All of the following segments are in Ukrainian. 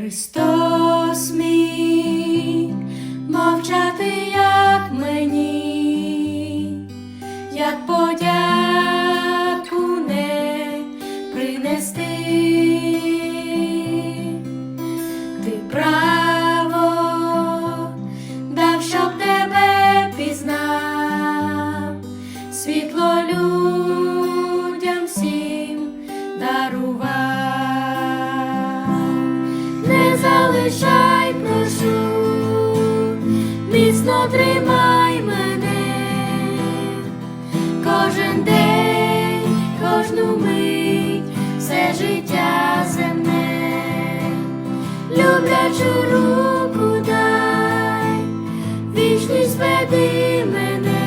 Христос мій, мовчати як мені, як подяку не принести, ти право дав, щоб тебе пізнав, світло людям всім дарував. Залишай, прошу, міцно тримай мене, кожен день, кожну мить, все життя земне, люблячу руку дай, вічність веди мене,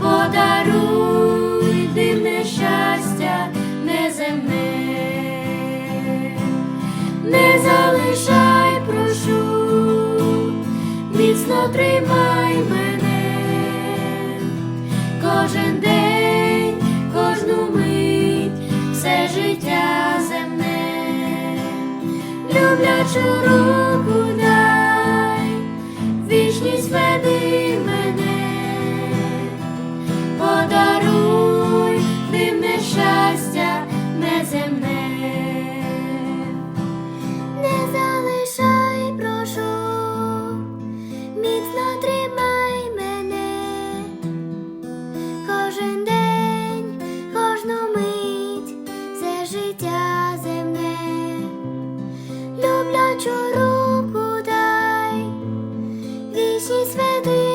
подаруй міцно тримай мене, кожен день, кожну мить, все життя земне, люблячу руку дай, вічність руку дай, вічність веди.